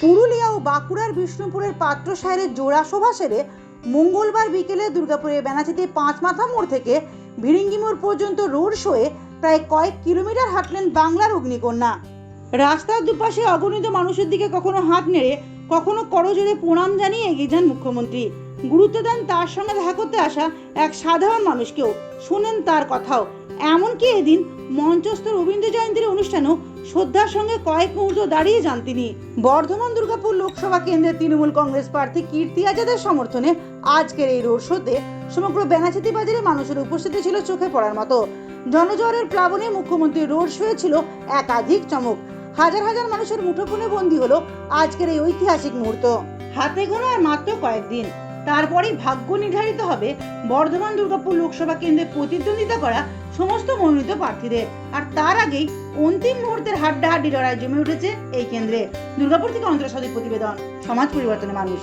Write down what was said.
পুরুলিয়া ও বাঁকুড়ার বিষ্ণুপুরের পাত্র সাহেরের জোড়া শোভা সেরে মঙ্গলবার বিকেলে দুর্গাপুরের বেনাচিতে পাঁচ মাথা মোড় থেকে ভিড়িঙ্গি মোড় পর্যন্ত রোড শোয়ে প্রায় কয়েক কিলোমিটার হাঁটলেন বাংলার অগ্নিকন্যা। রাস্তার দুপাশে অগণিত মানুষের দিকে কখনো হাত নেড়ে, কখনো করজোরে প্রণাম জানিয়ে এগিয়ে যান মুখ্যমন্ত্রী। গুরুত্ব দেন তার সঙ্গে দেখা করতে আসা এক সাধারণ মানুষকেও। শোনেন তার কথাও। এমনকি এদিন মঞ্চস্থ রবীন্দ্র জয়ন্তীর অনুষ্ঠানেও শ্রদ্ধার সঙ্গে কয়েক মুহূর্ত দাঁড়িয়ে যান তিনি। বর্ধমান, দুর্গাপুর লোকসভা কেন্দ্রের তৃণমূল কংগ্রেস প্রার্থী কীর্তি আজাদের সমর্থনে আজকের এই রোড শোতে সমগ্র বেনাচিতি বাজারে মানুষের উপস্থিতি ছিল চোখে পড়ার মতো। জনজোয়ারের প্লাবনে মুখ্যমন্ত্রীর রোড শোয়ে ছিল একাধিক চমক। হাজার হাজার মানুষের মুঠোফোনে বন্দী হলো আজকের এই ঐতিহাসিক মুহূর্ত। হাতে গোনা আর মাত্র কয়েকদিন। তারপরেই ভাগ্য নির্ধারিত হবে বর্ধমান দুর্গাপুর লোকসভা কেন্দ্রে প্রতিদ্বন্দ্বিতা করা সমস্ত মনোনীত প্রার্থীদের। আর তার আগেই অন্তিম মুহূর্তের হাড্ডাহাড্ডি লড়াই জমে উঠেছে এই কেন্দ্রে। দুর্গাপুর থেকে অন্তর প্রতিবেদন, সমাজ পরিবর্তনের মানুষ।